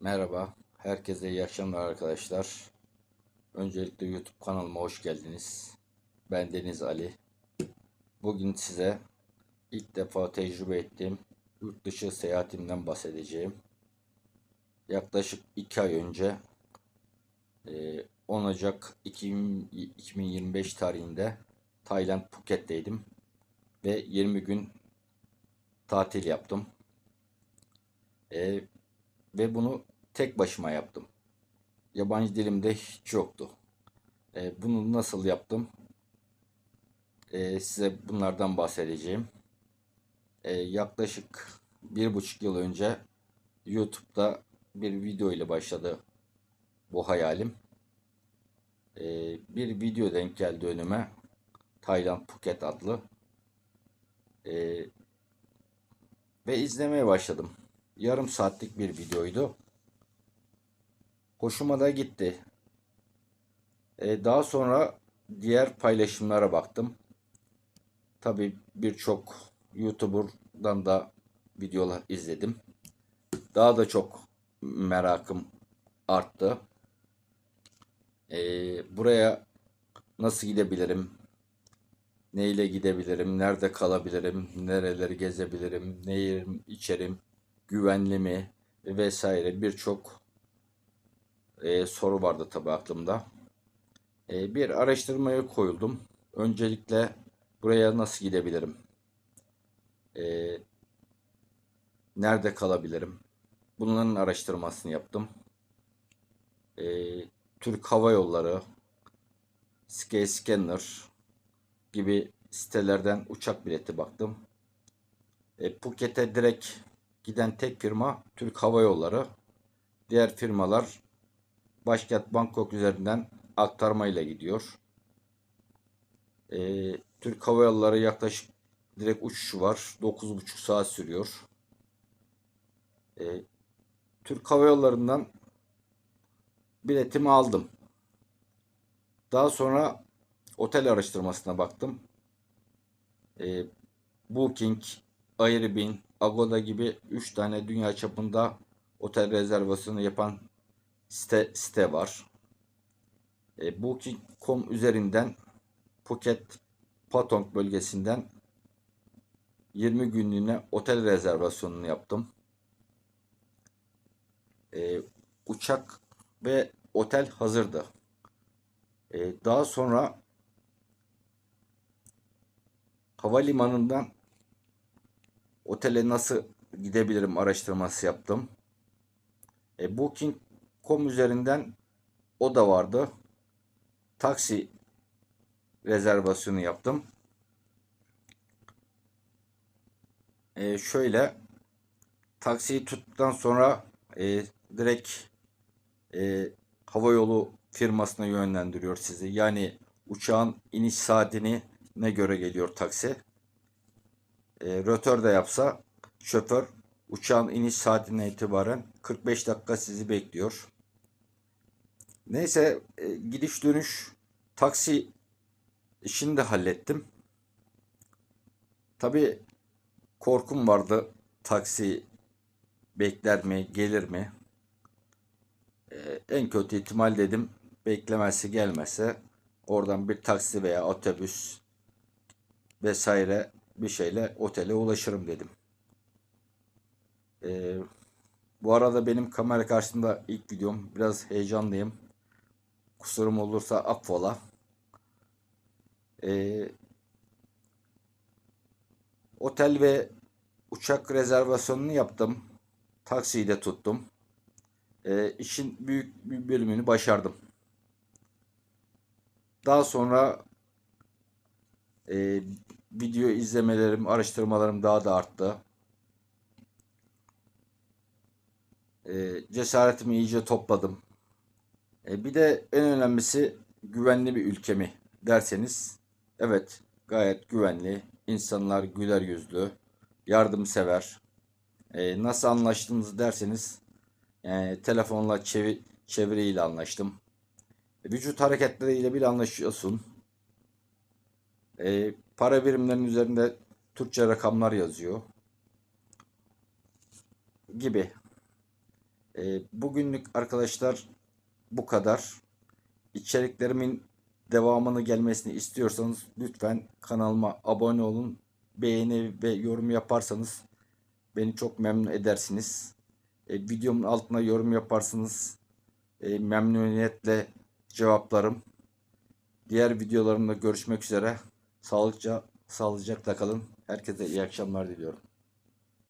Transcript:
Merhaba, herkese iyi akşamlar arkadaşlar. Öncelikle YouTube kanalıma hoş geldiniz. Ben Deniz Ali. Bugün size ilk defa tecrübe ettiğim yurt dışı seyahatimden bahsedeceğim. Yaklaşık 2 ay önce e, 10 Ocak 2000 2025 tarihinde Tayland Phuket'teydim ve 20 gün tatil yaptım. E, ve bunu tek başıma yaptım. Yabancı dilimde hiç yoktu. E, bunu nasıl yaptım? E, size bunlardan bahsedeceğim. E, yaklaşık bir buçuk yıl önce YouTube'da bir video ile başladı bu hayalim. E, bir video denk geldi önüme. Tayland Phuket adlı. E, ve izlemeye başladım yarım saatlik bir videoydu. Hoşuma da gitti. Ee, daha sonra diğer paylaşımlara baktım. Tabi birçok YouTuber'dan da videolar izledim. Daha da çok merakım arttı. Ee, buraya nasıl gidebilirim? Neyle gidebilirim? Nerede kalabilirim? Nereleri gezebilirim? Ne yerim, içerim? Güvenli mi vesaire birçok e, soru vardı tabi aklımda. E, bir araştırmaya koyuldum. Öncelikle buraya nasıl gidebilirim? E, nerede kalabilirim? Bunların araştırmasını yaptım. E, Türk Hava Yolları, Skyscanner gibi sitelerden uçak bileti baktım. E, Phuket'e direkt giden tek firma Türk Hava Yolları. Diğer firmalar başkent Bangkok üzerinden aktarma ile gidiyor. Ee, Türk Hava Yolları yaklaşık direkt uçuşu var. 9,5 saat sürüyor. Ee, Türk Hava Yolları'ndan biletimi aldım. Daha sonra otel araştırmasına baktım. Ee, Booking, Airbnb, Agoda gibi 3 tane dünya çapında otel rezervasyonu yapan site, site var. E, Booking.com üzerinden Phuket Patong bölgesinden 20 günlüğüne otel rezervasyonunu yaptım. E, uçak ve otel hazırdı. E, daha sonra havalimanından otele nasıl gidebilirim araştırması yaptım. E, Booking.com üzerinden o da vardı. Taksi rezervasyonu yaptım. E, şöyle taksiyi tuttuktan sonra e, direkt e, hava yolu firmasına yönlendiriyor sizi. Yani uçağın iniş saatini ne göre geliyor taksi e, rötör de yapsa şoför uçağın iniş saatine itibaren 45 dakika sizi bekliyor. Neyse e, gidiş dönüş taksi işini de hallettim. Tabi korkum vardı taksi bekler mi gelir mi? E, en kötü ihtimal dedim beklemezse gelmezse oradan bir taksi veya otobüs vesaire bir şeyle otele ulaşırım dedim. Ee, bu arada benim kamera karşısında ilk videom. Biraz heyecanlıyım. Kusurum olursa affola. Ee, otel ve uçak rezervasyonunu yaptım. Taksiyi de tuttum. Ee, işin büyük bir bölümünü başardım. Daha sonra e, video izlemelerim, araştırmalarım daha da arttı. E, cesaretimi iyice topladım. E, bir de en önemlisi güvenli bir ülke mi derseniz evet gayet güvenli. İnsanlar güler yüzlü, yardımsever. E, nasıl anlaştınız derseniz e, telefonla çevi çeviriyle anlaştım. E, vücut hareketleriyle bile anlaşıyorsun. E, para birimlerinin üzerinde Türkçe rakamlar yazıyor. Gibi. E, bugünlük arkadaşlar bu kadar. İçeriklerimin devamını gelmesini istiyorsanız lütfen kanalıma abone olun. Beğeni ve yorum yaparsanız beni çok memnun edersiniz. E, videomun altına yorum yaparsınız. E, memnuniyetle cevaplarım. Diğer videolarımda görüşmek üzere. Sağlıkça, sağlıcakla kalın. Herkese iyi akşamlar diliyorum.